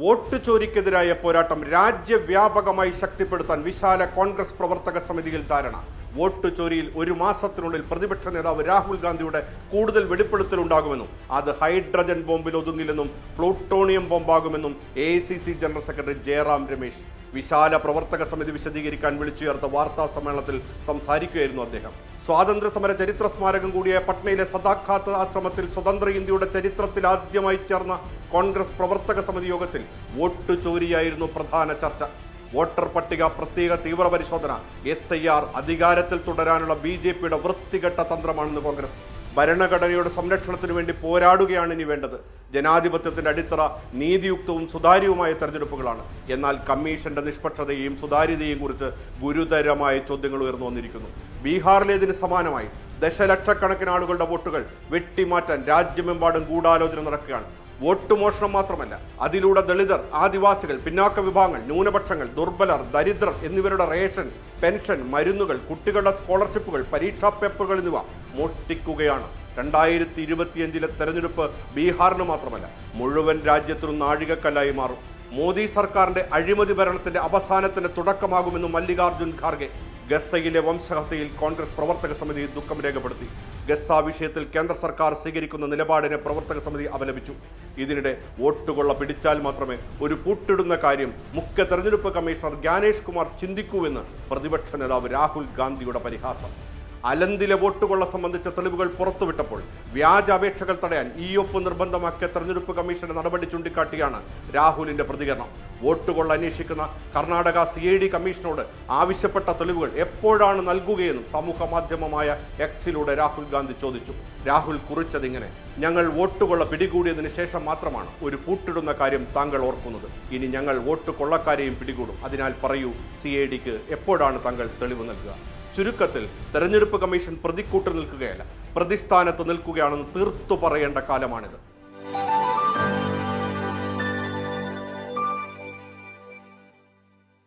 Vote ചോരിക്കെതിരായ പോരാട്ടം രാജ്യവ്യാപകമായി ശക്തിപ്പെടുത്താൻ വിശാല കോൺഗ്രസ് പ്രവർത്തക സമിതിയിൽ ധാരണ. വോട്ട് ചോരിയിൽ ഒരു മാസത്തിനുള്ളിൽ പ്രതിപക്ഷ നേതാവ് രാഹുൽ ഗാന്ധിയുടെ കൂടുതൽ വെളിപ്പെടുത്തൽ ഉണ്ടാകുമെന്നും അത് ഹൈഡ്രജൻ ബോംബിൽ ഒതുങ്ങില്ലെന്നും plutonium ബോംബാകുമെന്നും A general secretary Jairam Ramesh വിശാല പ്രവർത്തക സമിതി വിശദീകരിക്കാൻ വിളിച്ചു ചേർത്ത വാർത്താ സമ്മേളനത്തിൽ സംസാരിക്കുകയായിരുന്നു അദ്ദേഹം. സ്വാതന്ത്ര്യ സമര ചരിത്ര സ്മാരകം കൂടിയ പട്നയിലെ സദാഖാത്ത് ആശ്രമത്തിൽ സ്വതന്ത്ര ഇന്ത്യയുടെ ചരിത്രത്തിൽ ആദ്യമായി ചേർന്ന കോൺഗ്രസ് പ്രവർത്തക സമിതി യോഗത്തിൽ വോട്ട് ചോരിയായിരുന്നു പ്രധാന ചർച്ച. വോട്ടർ പട്ടിക പ്രത്യേക തീവ്രപരിശോധന എസ് ഐ ആർ അധികാരത്തിൽ തുടരാനുള്ള ബി ജെ പിയുടെ വൃത്തികെട്ട തന്ത്രമാണെന്ന് കോൺഗ്രസ്. ഭരണഘടനയുടെ സംരക്ഷണത്തിനു വേണ്ടി പോരാടുകയാണ് ഇനി വേണ്ടത്. ജനാധിപത്യത്തിന്റെ അടിത്തറ നീതിയുക്തവും സുതാര്യവുമായ തെരഞ്ഞെടുപ്പുകളാണ്. എന്നാൽ കമ്മീഷന്റെ നിഷ്പക്ഷതയെയും സുതാര്യതയെയും കുറിച്ച് ഗുരുതരമായ ചോദ്യങ്ങൾ ഉയർന്നു വന്നിരിക്കുന്നു. ബീഹാറിലേതിന് സമാനമായി ദശലക്ഷക്കണക്കിന് ആളുകളുടെ വോട്ടുകൾ വെട്ടിമാറ്റാൻ രാജ്യമെമ്പാടും ഗൂഢാലോചന നടക്കുകയാണ്. വോട്ട് മോഷണം മാത്രമല്ല അതിലൂടെ ദളിതർ ആദിവാസികൾ പിന്നാക്ക വിഭാഗങ്ങൾ ന്യൂനപക്ഷങ്ങൾ ദുർബലർ ദരിദ്രർ എന്നിവരുടെ റേഷൻ പെൻഷൻ മരുന്നുകൾ കുട്ടികളുടെ സ്കോളർഷിപ്പുകൾ പരീക്ഷാ പേപ്പറുകൾ എന്നിവ മോഷ്ടിക്കുകയാണ്. രണ്ടായിരത്തി ഇരുപത്തിയഞ്ചിലെ തെരഞ്ഞെടുപ്പ് ബീഹാറിന് മാത്രമല്ല മുഴുവൻ രാജ്യത്തിനും നാഴികക്കല്ലായി മാറും. മോദി സർക്കാരിന്റെ അഴിമതി ഭരണത്തിന്റെ അവസാനത്തിന് തുടക്കമാകുമെന്ന് മല്ലികാർജുൻ ഖാർഗെ ഗസയിലെ വംശഹത്യയിൽ കോൺഗ്രസ് പ്രവർത്തക സമിതി ദുഃഖം രേഖപ്പെടുത്തി. ഗസ വിഷയത്തിൽ കേന്ദ്ര സർക്കാർ സ്വീകരിക്കുന്ന നിലപാടിനെ പ്രവർത്തക സമിതി അപലപിച്ചു. ഇതിനിടെ വോട്ടുകൊള്ള പിടിച്ചാൽ മാത്രമേ ഒരു പൂട്ടിടുന്ന കാര്യം മുഖ്യ തെരഞ്ഞെടുപ്പ് കമ്മീഷണർ ജ്ഞാനേഷ് കുമാർ ചിന്തിക്കൂവെന്ന് പ്രതിപക്ഷ നേതാവ് രാഹുൽ ഗാന്ധിയുടെ പരിഹാസം. അലന്തിലെ വോട്ടുകൊള്ള സംബന്ധിച്ച തെളിവുകൾ പുറത്തുവിട്ടപ്പോൾ വ്യാജ അപേക്ഷകൾ തടയാൻ ഇ ഒപ്പ് നിർബന്ധമാക്കിയ തെരഞ്ഞെടുപ്പ് കമ്മീഷന്റെ നടപടി ചൂണ്ടിക്കാട്ടിയാണ് രാഹുലിന്റെ പ്രതികരണം. വോട്ടുകൊള്ള അന്വേഷിക്കുന്ന കർണാടക സി ഐ ഡി കമ്മീഷനോട് ആവശ്യപ്പെട്ട തെളിവുകൾ എപ്പോഴാണ് നൽകുകയെന്നും സമൂഹ മാധ്യമമായ എക്സിലൂടെ രാഹുൽ ഗാന്ധി ചോദിച്ചു. രാഹുൽ കുറിച്ചതിങ്ങനെ ഞങ്ങൾ വോട്ടുകൊള്ള പിടികൂടിയതിന് ശേഷം മാത്രമാണ് ഒരു പൂട്ടിടുന്ന കാര്യം താങ്കൾ ഓർക്കുന്നത്. ഇനി ഞങ്ങൾ വോട്ട് കൊള്ളക്കാരെയും പിടികൂടും. അതിനാൽ പറയൂ സി എപ്പോഴാണ് താങ്കൾ തെളിവ് നൽകുക? ചുരുക്കത്തിൽ തെരഞ്ഞെടുപ്പ് കമ്മീഷൻ പ്രതിക്കൂട്ട് നിൽക്കുകയല്ല പ്രതിസ്ഥാനത്ത് നിൽക്കുകയാണെന്ന് തീർത്തു പറയേണ്ട കാലമാണിത്.